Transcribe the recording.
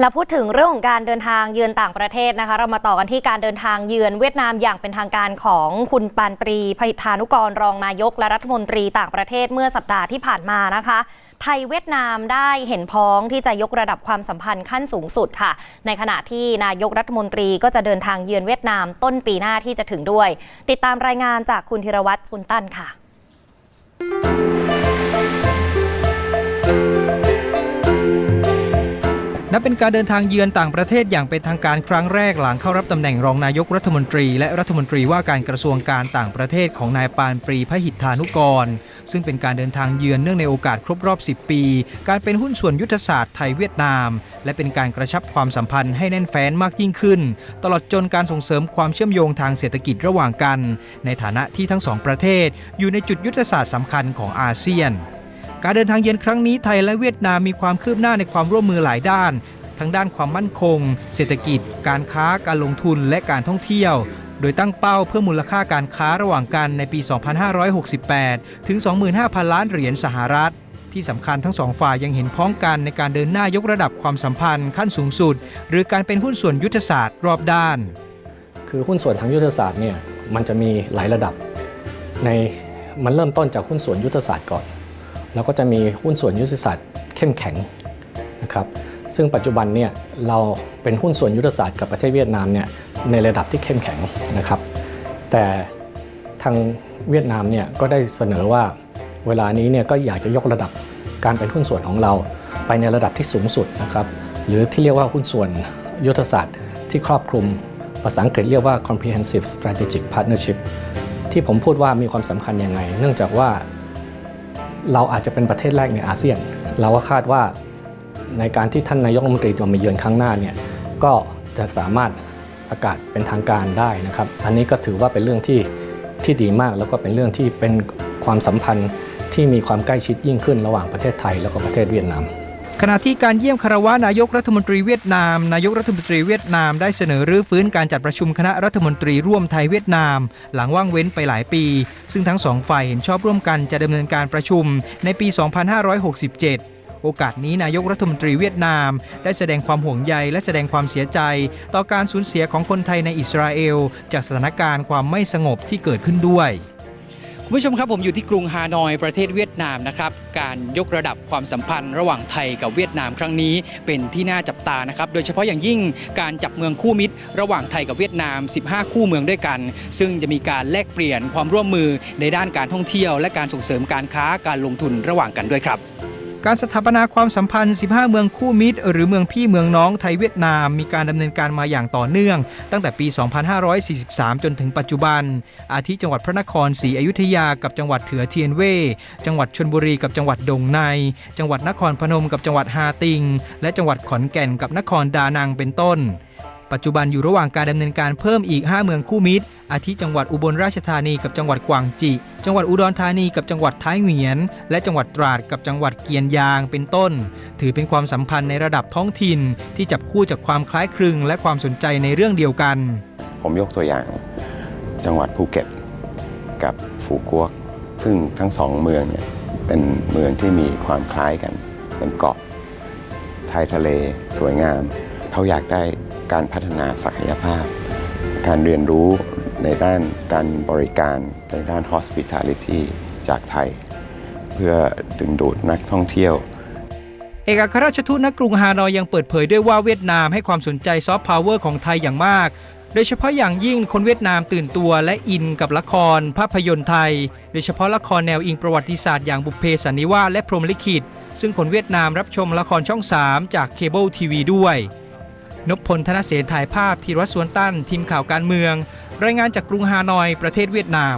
แล้วพูดถึงเรื่องของการเดินทางเยือนต่างประเทศนะคะ เรามาต่อกันที่การเดินทางเยือนเวียดนามอย่างเป็นทางการของคุณปานปรีพิธานุกรรองนายก และรัฐมนตรีต่างประเทศเมื่อสัปดาห์ที่ผ่านมานะคะ ไทยเวียดนามได้เห็นพ้องที่จะยกระดับความสัมพันธ์ขั้นสูงสุดค่ะ ในขณะที่นายกรัฐมนตรีก็จะเดินทางเยือนเวียดนามต้นปีหน้าที่จะถึงด้วย ติดตามรายงานจากคุณธีรวัตรสุนตันค่ะ บเป็นการเดินทางเยือนต่างประเทศอย่างเป็นทางการครั้งแรกหลังเข้ารับตำแหน่งรองนายกรัฐมนตรี และรัฐมนตรีว่าการกระทรวงการต่างประเทศของนายปานปรีพหิทธานุกร ซึ่งเป็นการเดินทางเยือนเนื่องในโอกาสครบรอบ 10 ปี การเป็นหุ้นส่วนยุทธศาสตร์ไทยเวียดนาม และเป็นการกระชับความสัมพันธ์ให้แน่นแฟ้นมากยิ่งขึ้น ตลอดจนการส่งเสริมความเชื่อมโยงทางเศรษฐกิจระหว่างกัน ในฐานะที่ทั้งสองประเทศ อยู่ในจุดยุทธศาสตร์สำคัญของอาเซียน การเดินทางเยือนครั้งนี้ไทยและเวียดนามมีความคืบหน้าในความร่วมมือหลายด้าน ทั้งด้านความมั่นคง เศรษฐกิจ การค้าการลงทุนและการท่องเที่ยวโดยตั้งเป้าเพิ่มมูลค่าการค้าระหว่างกันในปี 2568 ถึง 25,000 ล้านเหรียญสหรัฐ ที่สำคัญทั้งสองฝ่ายยังเห็นพ้องกันในการเดินหน้ายกระดับความสัมพันธ์ขั้นสูงสุด หรือการเป็นหุ้นส่วนยุทธศาสตร์รอบด้าน คือหุ้นส่วนทางยุทธศาสตร์เนี่ยมันจะมีหลายระดับในมันเริ่มต้นจากหุ้นส่วนยุทธศาสตร์ก่อน แล้วก็จะมีหุ้นส่วนยุทธศาสตร์เข้มแข็งนะครับซึ่งปัจจุบันเนี่ยเราเป็นหุ้นส่วนยุทธศาสตร์กับประเทศเวียดนามเนี่ยในระดับที่เข้มแข็งนะครับ แต่ทางเวียดนามเนี่ยก็ได้เสนอว่าเวลานี้เนี่ยก็อยากจะยกระดับการเป็นหุ้นส่วนของเราไปในระดับที่สูงสุดนะครับหรือที่เรียกว่าหุ้นส่วนยุทธศาสตร์ที่ครอบคลุมภาษาอังกฤษเรียกว่า comprehensive strategic partnership ที่ผมพูดว่ามีความสำคัญยังไง เนื่องจากว่า เราอาจจะเป็นประเทศแรกในอาเซียน เราก็คาดว่าในการที่ท่านนายกรัฐมนตรีจะมาเยือนครั้งหน้าเนี่ยก็จะสามารถประกาศเป็นทางการได้นะครับ อันนี้ก็ถือว่าเป็นเรื่องที่ที่ดีมากแล้วก็เป็นเรื่องที่เป็นความสัมพันธ์ที่มีความใกล้ชิดยิ่งขึ้นระหว่างประเทศไทยแล้วก็ประเทศเวียดนาม ขณะที่การเยี่ยมคารวะนายกรัฐมนตรีเวียดนาม นายกรัฐมนตรีเวียดนามได้เสนอรื้อฟื้นการจัดประชุมคณะรัฐมนตรีร่วมไทยเวียดนาม หลังว่างเว้นไปหลายปี ซึ่งทั้งสองฝ่ายเห็นชอบร่วมกันจะดำเนินการประชุมในปี 2567โอกาสนี้นายกรัฐมนตรีเวียดนาม ได้แสดงความห่วงใยและแสดงความเสียใจ ต่อการสูญเสียของคนไทยในอิสราเอล จากสถานการณ์ความไม่สงบที่เกิดขึ้นด้วย คุณผู้ชมครับผมอยู่ที่กรุงฮานอยประเทศเวียดนามนะครับการยกระดับความสัมพันธ์ระหว่างไทยกับเวียดนามครั้งนี้ เป็นที่น่าจับตานะครับโดยเฉพาะอย่างยิ่งการจับเมืองคู่มิตร ระหว่างไทยกับเวียดนาม 15 คู่เมืองด้วยกัน ซึ่งจะมีการแลกเปลี่ยนความร่วมมือในด้านการท่องเที่ยว และการส่งเสริมการค้าการลงทุนระหว่างกันด้วยครับ การสถาปนาความสัมพันธ์ 15 เมืองคู่มิตร หรือเมืองพี่เมืองน้องไทยเวียดนาม มีการดำเนินการมาอย่างต่อเนื่อง ตั้งแต่ปี 2543 จนถึงปัจจุบัน อาทิจังหวัดพระนครศรีอยุธยากับจังหวัดเถือเทียนเว่ยจังหวัดชนบุรีกับจังหวัดดงใน จังหวัดนครพนมกับจังหวัดฮาติง และจังหวัดขอนแก่นกับนครดานังเป็นต้น ปัจจุบันอยู่ระหว่างการดำเนินการเพิ่มอีก 5 เมืองคู่มิตร อาทิจังหวัดอุบลราชธานีกับจังหวัดกวางจิ จังหวัดอุดรธานีกับจังหวัดท้ายเหวียน และจังหวัดตราดกับจังหวัดเกียนยางเป็นต้น ถือเป็นความสัมพันธ์ในระดับท้องถิ่น ที่จับคู่จากความคล้ายคลึง และความสนใจในเรื่องเดียวกัน ผมยกตัวอย่าง จังหวัดภูเก็ต กับฟูกวก ซึ่งทั้งสองเมืองเนี่ยเป็นเมืองที่มีความคล้ายกันเป็นเกาะชายทะเลสวยงาม เขาอยากได้ การพัฒนาศักยภาพ การเรียนรู้ในด้านการบริการในด้าน hospitality จากไทย เพื่อดึงดูดนักท่องเที่ยว เอกอัครราชทูตณกรุงฮานอยยังเปิดเผยด้วยว่าเวียดนามให้ความสนใจซอฟต์พาวเวอร์ของไทยอย่างมาก โดยเฉพาะอย่างยิ่งคนเวียดนามตื่นตัวและอินกับละคร ภาพยนตร์ไทย โดยเฉพาะละครแนวอิงประวัติศาสตร์อย่างบุพเพสันนิวาสและพรหมลิขิตซึ่งคนเวียดนามรับชมละครช่อง 3 จากเคเบิลทีวีด้วย นพพลธนเสนถ่ายภาพธีรวัตรสวนตั้น ทีมข่าวการเมือง รายงานจากกรุงฮานอย ประเทศเวียดนาม